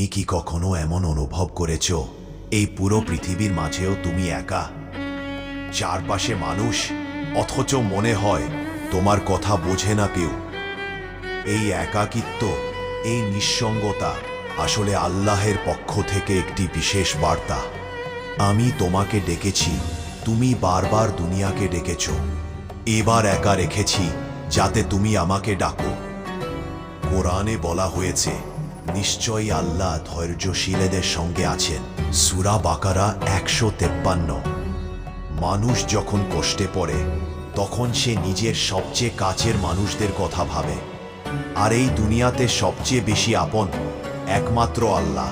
তুমি কি কখনো এমন অনুভব করেছ? এই পুরো পৃথিবীর মাঝেও তুমি একা। চারপাশে মানুষ, অথচ মনে হয় তোমার কথা বোঝে না কেউ। এই একাকিত্ব, এই নিঃসঙ্গতা আসলে আল্লাহের পক্ষ থেকে একটি বিশেষ বার্তা। আমি তোমাকে ডেকেছি, তুমি বারবার দুনিয়াকে ডেকেছ। এবার একা রেখেছি, যাতে তুমি আমাকে ডাকো। কোরআনে বলা হয়েছে নিশ্চয়ই আল্লাহ ধৈর্যশীলেদের সঙ্গে আছেন। সুরা বাকারা একশো তেপ্পান্ন। মানুষ যখন কষ্টে পড়ে, তখন সে নিজের সবচেয়ে কাছের মানুষদের কথা ভাবে। আর এই দুনিয়াতে সবচেয়ে বেশি আপন একমাত্র আল্লাহ।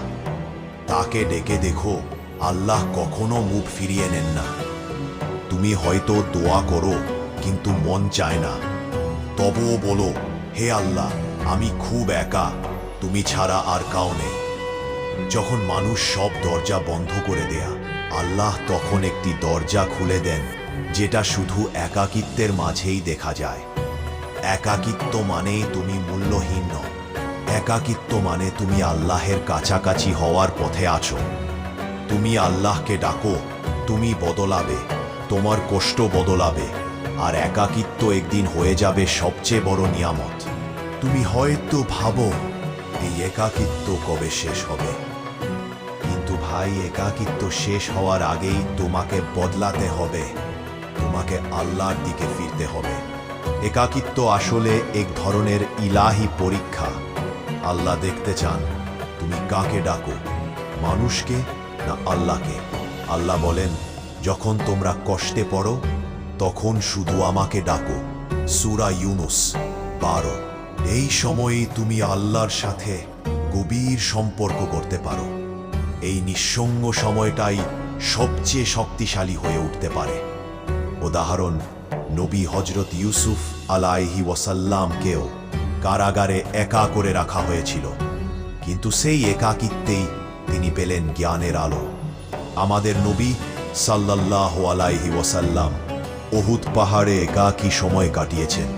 তাকে ডেকে দেখো, আল্লাহ কখনো মুখ ফিরিয়ে নেন না। তুমি হয়তো দোয়া করো, কিন্তু মন চায় না। তবুও বলো, হে আল্লাহ, আমি খুব একা। তুমি ছাড়া আর কাউ নেই। যখন মানুষ সব দরজা বন্ধ করে দেয়া, আল্লাহ তখন একটি দরজা খুলে দেন, যেটা শুধু একাকিত্বের মাঝেই দেখা যায়। একাকিত্ব মানে তুমি মূল্যহীন নও। একাকিত্ব মানে তুমি আল্লাহের কাছাকাছি হওয়ার পথে আছো। তুমি আল্লাহকে ডাকো, তুমি বদলাবে, তোমার কষ্ট বদলাবে, আর একাকিত্ব একদিন হয়ে যাবে সবচেয়ে বড় নিয়ামত। তুমি হয়তো ভাবো এই একাকিত্ব কবে শেষ হবে? কিন্তু ভাই, একাকিত্ব শেষ হওয়ার আগেই তোমাকে বদলাতে হবে। তোমাকে আল্লাহর দিকে ফিরতে হবে। একাকিত্ব আসলে এক ধরনের ইলাহি পরীক্ষা। আল্লাহ দেখতে চান তুমি কাকে ডাকো, মানুষকে না আল্লাহকে? আল্লাহ বলেন, যখন তোমরা কষ্টে পড়ো, তখন শুধু আমাকে ডাকো। সুরা ইউনুস, বারো। এই সময়ে তুমি আল্লাহর সাথে গভীর সম্পর্ক করতে পারো। এই নিঃসঙ্গ সময়টাই সবচেয়ে শক্তিশালী হয়ে উঠতে পারে। উদাহরণ, নবী হজরত ইউসুফ আলাইহি ওয়াসাল্লামকেও কারাগারে একা করে রাখা হয়েছিল। কিন্তু সেই একাকিত্বেই তিনি পেলেন জ্ঞানের আলো। আমাদের নবী সাল্লাল্লাহ আলাইহি ওয়াসাল্লাম ওহুদ পাহাড়ে একাকী সময় কাটিয়েছেন।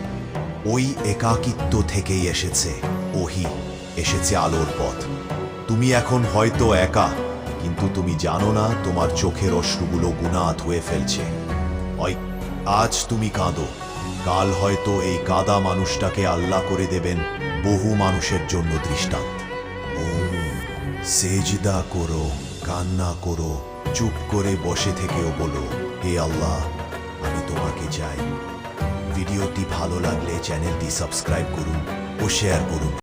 ওই একাকিত্ব থেকেই এসেছে। ওহি এসেছে আলোর পথ। তুমি এখন হয়তো একা কিন্তু তুমি জানো না তোমার চোখের অশ্রুগুলো গুণা ধুয়ে ফেলছে। আজ তুমি কাঁদো। কাল হয়তো এই কাদা মানুষটাকে আল্লাহ করে দেবেন বহু মানুষের জন্য দৃষ্টান্ত। ওম, সেজদা করো কান্না করো চুপ করে বসে থেকেও বলো হে আল্লাহ আমি তোমাকে চাই। ভিডিওটি ভালো লাগলে চ্যানেলটি সাবস্ক্রাইব করুন ও শেয়ার করুন।